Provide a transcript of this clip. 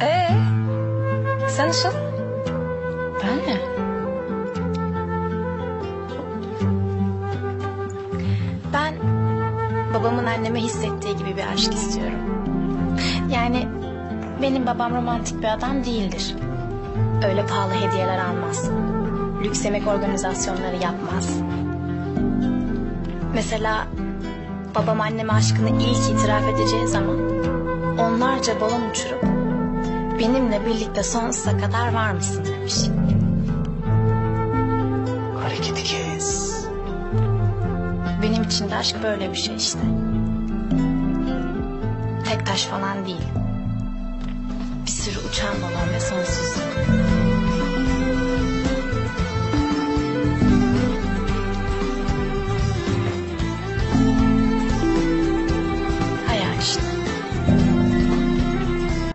Ee, sen nasıl? Ben mi? Ben babamın anneme hissettiği gibi bir aşk istiyorum. Yani benim babam romantik bir adam değildir. Öyle pahalı hediyeler almaz. Lüks yemek organizasyonları yapmaz. Mesela babam anneme aşkını ilk itiraf edeceği zaman onlarca balon uçurup benimle birlikte sonsuza kadar var mısın demiş. Hareketi kes. Benim için de aşk böyle bir şey işte. Tek taş falan değil. Bir sürü uçan balon ve sonsuzluk.